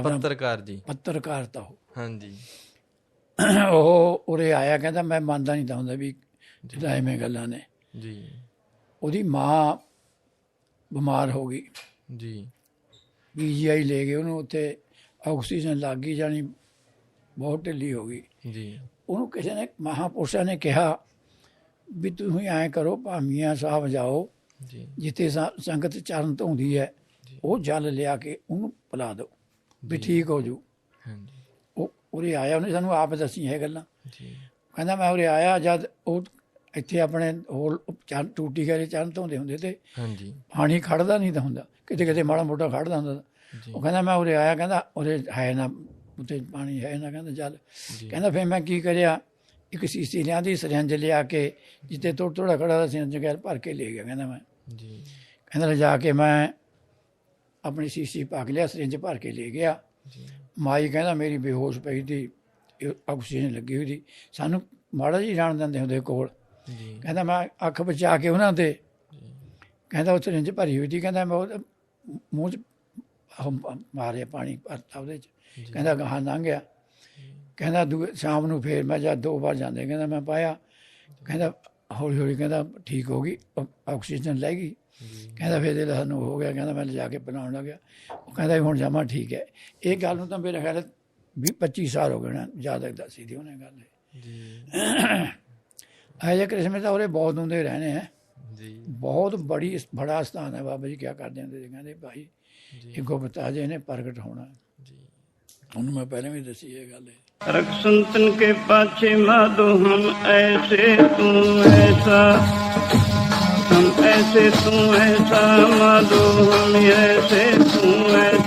ਖਬਰਾਂ ਪੱਤਰਕਾਰ ਜੀ। ਪੱਤਰਕਾਰਤਾ ਉਹ। ਹਾਂਜੀ। ਉਹ ਉਰੇ ਆਇਆ ਕਹਿੰਦਾ ਮੈਂ ਮੰਨਦਾ ਨਹੀਂ ਤਾਂ ਹੁੰਦਾ ਵੀ ਐਵੇਂ ਗੱਲਾਂ ਨੇ। ਜੀ। ਉਹਦੀ ਮਾਂ ਬਿਮਾਰ ਹੋ ਗਈ। ਜੀ। ਪੀਜੀਆਈ ਲੈ ਗਏ ਉਹਨੂੰ ਉੱਥੇ ਆਕਸੀਜਨ ਲੱਗ ਗਈ ਜਾਣੀ ਬਹੁਤ ਢਿੱਲੀ ਹੋ ਗਈ। ਜੀ। ਉਹਨੂੰ ਕਿਸੇ ਨੇ ਮਹਾਪੁਰਸ਼ਾਂ ਨੇ ਕਿਹਾ ਵੀ ਤੁਸੀਂ ਐਂ ਕਰੋ ਭਾਮੀਆਂ ਸਾਹਿਬ ਜਾਓ ਜੀ। ਜਿੱਥੇ ਸੰਗਤ ਚਰਨ ਧੋਂਦੀ ਹੈ ਉਹ ਜਲ ਲਿਆ ਕੇ ਉਹਨੂੰ ਪਿਲਾ ਦਿਓ। ਵੀ ਠੀਕ ਹੋ ਜੂ। ਹਾਂਜੀ। ਉਹ ਉਰੇ ਆਇਆ ਉਹਨੇ ਸਾਨੂੰ ਆਪ ਦੱਸੀਆਂ ਇਹ ਗੱਲਾਂ। ਜੀ। ਕਹਿੰਦਾ ਮੈਂ ਉਰੇ ਆਇਆ ਜਦ ਉਹ ਇੱਥੇ ਆਪਣੇ ਹੋਲ ਚਰਨ ਟੂਟੀ ਕਰੇ ਚਰਨ ਧੋਂਦੇ ਹੁੰਦੇ ਤੇ ਹਾਂਜੀ। ਪਾਣੀ ਖੜਦਾ ਨਹੀਂ ਤਾਂ ਹੁੰਦਾ। ਕਿਤੇ ਕਿਤੇ ਮਾੜਾ ਮੋਟਾ ਖੜਦਾ ਹੁੰਦਾ। ਜੀ। ਉਹ ਕਹਿੰਦਾ ਮੈਂ ਉਰੇ ਆਇਆ ਕਹਿੰਦਾ ਉਰੇ ਹੈ ਨਾ ਉੱਤੇ ਪਾਣੀ ਹੈ ਨਾ ਕਹਿੰਦਾ ਚੱਲ। ਜੀ। ਕਹਿੰਦਾ ਫਿਰ ਮੈਂ ਕੀ ਕਰਿਆ? ਇੱਕ ਸੀਸੀ ਲਿਆਂਦੀ ਸਰੰਜ ਲਿਆ ਕੇ ਜਿੱਤੇ ਥੋੜਾ ਥੋੜਾ ਖੜਾ ਦਾ ਸਰੰਜ ਗੈਰ ਭਰ ਕੇ ਲੈ ਗਿਆ ਕਹਿੰਦਾ ਮੈਂ। ਜੀ। ਕਹਿੰਦਾ ਲਿਜਾ ਕੇ ਮੈਂ ਆਪਣੀ ਸੀਸੀ ਕੇ ਲਿਆ ਸਰੰਜ ਭਰ ਕੇ ਲੈ ਗਿਆ। ਜੀ। ਮਾਈ ਕਹਿੰਦਾ ਮੇਰੀ ਬੇਹੋਸ਼ ਪਈ ਦੀ ਆਕਸੀਜਨ ਲੱਗੀ ਹੋਈ ਸੀ। ਸਾਨੂੰ ਮਾੜਾ ਜੀ ਜਾਣ ਦਿੰਦੇ ਹੁੰਦੇ ਕੋਲ। ਜੀ। ਕਹਿੰਦਾ ਮੈਂ ਅੱਖ ਬਚਾ ਕੇ ਉਹਨਾਂ ਜੀ। ਕਹਿੰਦਾ ਉਹ ਸਰੰਜ ਭਰੀ ਹੋਈ ਸੀ। ਕਹਿੰਦਾ ਮੈਂ ਉਹਦੇ ਮੂੰਹ 'ਚ ਉਹ ਮਾਰਿਆ ਪਾਣੀ ਭਰਤਾ ਉਹਦੇ 'ਚ। ਜੀ। ਕਹਿੰਦਾ ਗਾਹਾਂ ਲੰਘ ਗਿਆ। ਕਹਿੰਦਾ ਸ਼ਾਮ ਨੂੰ ਫੇਰ ਮੈਂ ਜਦ ਦੋ ਵਾਰ ਜਾਂਦੇ। ਕਹਿੰਦਾ ਮੈਂ ਪਾਇਆ। ਕਹਿੰਦਾ ਹੌਲੀ ਹੌਲੀ ਕਹਿੰਦਾ ਠੀਕ ਹੋ ਗਈ ਆਕਸੀਜਨ ਲੈ ਗਈ। ਜੀ ਕਹਿੰਦਾ ਫਿਰ ਇਹ ਸਾਨੂੰ ਹੋ ਗਿਆ ਕਹਿੰਦਾ ਮੈਂ ਲਿਜਾ ਕੇ ਬਣਾਉਣ ਲੱਗਿਆ। ਉਹ ਕਹਿੰਦਾ ਹੁਣ ਜਾਮਾ ਠੀਕ ਹੈ। ਇਹ ਗੱਲ ਨੂੰ ਤਾਂ ਮੇਰੇ ਖਿਆਲ ਵੀ 25 ਸਾਲ ਹੋ ਗਏ ਨਾ ਜ਼ਿਆਦਾ ਦੱਸੀ ਦੀ ਉਹਨੇ ਗੱਲ। ਜੀ। ਆਇਆ ਕ੍ਰਿਸ਼ਮੇ ਤਾਂ ਉਹਰੇ ਬਹੁਤ ਹੁੰਦੇ ਰਹਿਣੇ ਹੈ ਜੀ। ਬਹੁਤ ਬੜੀ ਬੜਾ ਸਥਾਨ ਹੈ ਬਾਬਾ ਜੀ ਕਿਆ ਕਰਦੇ ਹੁੰਦੇ ਜੀ ਕਹਿੰਦੇ ਭਾਈ ਇਹ ਗੁਪਤਾ ਜੇ ਨੇ ਪ੍ਰਗਟ ਹੋਣਾ। ਜੀ। ਉਹਨੂੰ ਮੈਂ ਪਹਿਲਾਂ ਵੀ ਦੱਸੀ ਇਹ ਗੱਲ। ਹੈ ਰਖ ਸੰਤਨ ਕੇ ਪਾਛੇ ਮਾਦੋ ਹਮ ਐਸੇ ਤੂੰ ਐਸਾ। हम ऐसे तू ऐसा माधो हम ऐसे तू ऐसा